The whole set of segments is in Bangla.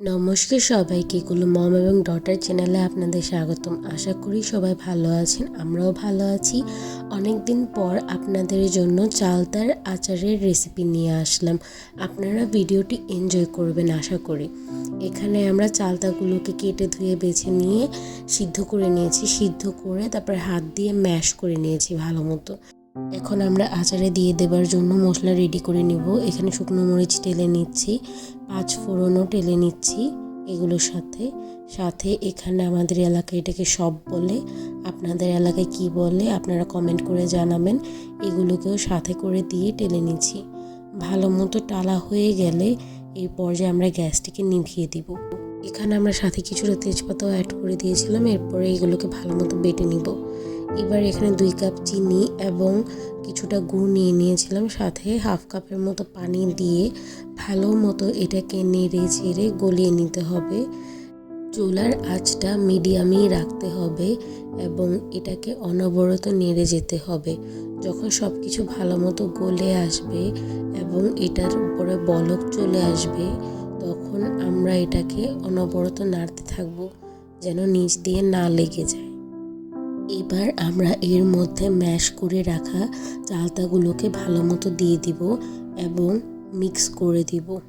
নমস্কার সবাইকে। কুলু মম এবং ডটার চ্যানেলে আপনাদের স্বাগতম। আশা করি সবাই ভালো আছেন, আমরাও ভালো আছি। অনেক দিন পর আপনাদের জন্য চালতার আচারের রেসিপি নিয়ে আসলাম। আপনারা ভিডিওটি এনজয় করবেন, আশা করি। এখানে আমরা চালতাগুলোকে কেটে ধুয়ে, বেছে নিয়ে সিদ্ধ করে নিয়েছি। সিদ্ধ করে তারপর হাত দিয়ে ম্যাশ করে নিয়েছি ভালো মতো। এখন আমরা আচারে দিয়ে দেবার জন্য মশলা রেডি করে নিব। এখানে শুকনো মরিচ টেলে নিচ্ছি, পাঁচ ফোড়নও টেলে নিচ্ছি এগুলোর সাথে। সাথে এখানে আমাদের এলাকায় এটাকে সব বলে, আপনাদের এলাকায় কি বলে আপনারা কমেন্ট করে জানাবেন। এগুলোকেও সাথে করে দিয়ে টেলে নিচ্ছি। ভালো মতো টালা হয়ে গেলে এই পর্যায়ে আমরা গ্যাসটিকে নিভিয়ে দিব। এখানে আমরা সাথে কিছুটা তেজপাতাও অ্যাড করে দিয়েছিলাম, এরপরে এগুলোকে ভালো মতো বেটে নিব। এবার এখানে দুই কাপ চিনি এবং কিছুটা গুড় নিয়ে নিয়েছিলাম, সাথে হাফ কাপের মতো পানি দিয়ে ভালো মতো এটাকে নেড়ে চেড়ে গলিয়ে নিতে হবে। চুলার আঁচটা মিডিয়ামেই রাখতে হবে এবং এটাকে অনবরত নেড়ে যেতে হবে। যখন সব কিছু ভালো মতো গলে আসবে এবং এটার উপরে বলক চলে আসবে, তখন আমরা এটাকে অনবরত নাড়তে থাকব, যেন নিচ দিয়ে না লেগে যায়। এবার আমরা এর মধ্যে ম্যাশ করে রাখা চালতাগুলোকে ভালো মতো দিয়ে দিব এবং মিক্স করে দিব।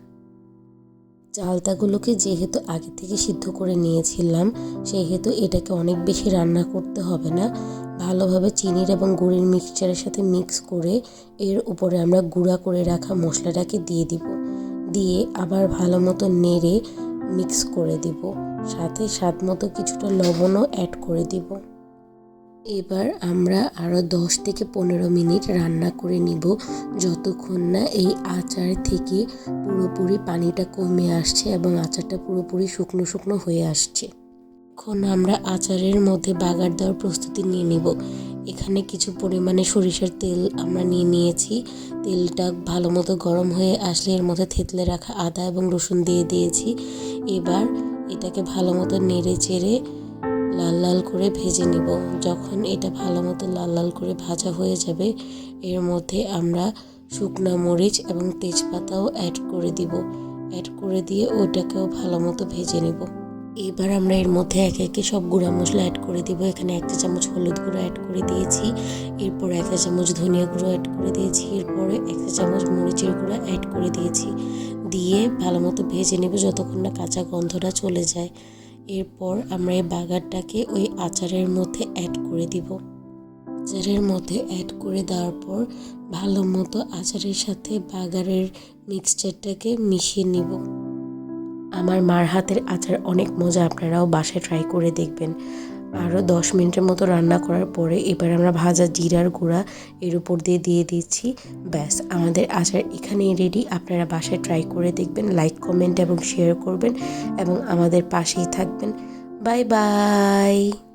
চালতাগুলোকে যেহেতু আগে থেকে সিদ্ধ করে নিয়েছিলাম, সেহেতু এটাকে অনেক বেশি রান্না করতে হবে না। ভালোভাবে চিনির এবং গুড়ের মিক্সচারের সাথে মিক্স করে এর উপরে আমরা গুঁড়া করে রাখা মশলাটাকে দিয়ে দিব। দিয়ে আবার ভালো মতো নেড়ে মিক্স করে দিব। সাথে স্বাদ মতো কিছুটা লবণও অ্যাড করে দিব। এবার আমরা আরও দশ থেকে পনেরো মিনিট রান্না করে নিব, যতক্ষণ না এই আচার থেকে পুরোপুরি পানিটা কমে আসছে এবং আচারটা পুরোপুরি শুকনো শুকনো হয়ে আসছে। এখন আমরা আচারের মধ্যে বাগার দেওয়ার প্রস্তুতি নিয়ে নিব। এখানে কিছু পরিমাণে সরিষার তেল আমরা নিয়ে নিয়েছি। তেলটা ভালো মতো গরম হয়ে আসলে এর মধ্যে থেতলে রাখা আদা এবং রসুন দিয়ে দিয়েছি। এবার এটাকে ভালো মতো নেড়ে চেড়ে লাল লাল করে ভেজে নিব। যখন এটা ভালো মতো লাল লাল করে ভাজা হয়ে যাবে, এর মধ্যে আমরা শুকনো মরিচ এবং তেজপাতাও অ্যাড করে দিব। অ্যাড করে দিয়ে ওইটাকেও ভালো মতো ভেজে নিব। এবার আমরা এর মধ্যে একে একে সব গুঁড়া মশলা অ্যাড করে দিব। এখানে একটা চামচ হলুদ গুঁড়ো অ্যাড করে দিয়েছি। এরপর একটা চামচ ধনিয়া গুঁড়ো অ্যাড করে দিয়েছি। এরপরে একটা চামচ মরিচের গুঁড়ো অ্যাড করে দিয়েছি। দিয়ে ভালো মতো ভেজে নেব যতক্ষণ না কাঁচা গন্ধটা চলে যায়। এরপর আমরা এই বাগারটাকে ওই আচারের মধ্যে অ্যাড করে দিব। আচারের মধ্যে অ্যাড করে দেওয়ার পর ভালো মতো আচারের সাথে বাগারের মিক্সচারটাকে মিশিয়ে নিব। আমার মার হাতের আচার অনেক মজা, আপনারাও বাসায় ট্রাই করে দেখবেন। আরও দশ মিনিটের মতো রান্না করার পরে এবার আমরা ভাজা জিরার গুঁড়া এর উপর দিয়ে দিয়ে দিচ্ছি। ব্যাস, আমাদের আচার এখানেই রেডি আপনারা বাসায় ট্রাই করে দেখবেন লাইক কমেন্ট এবং শেয়ার করবেন এবং আমাদের পাশেই থাকবেন। Bye bye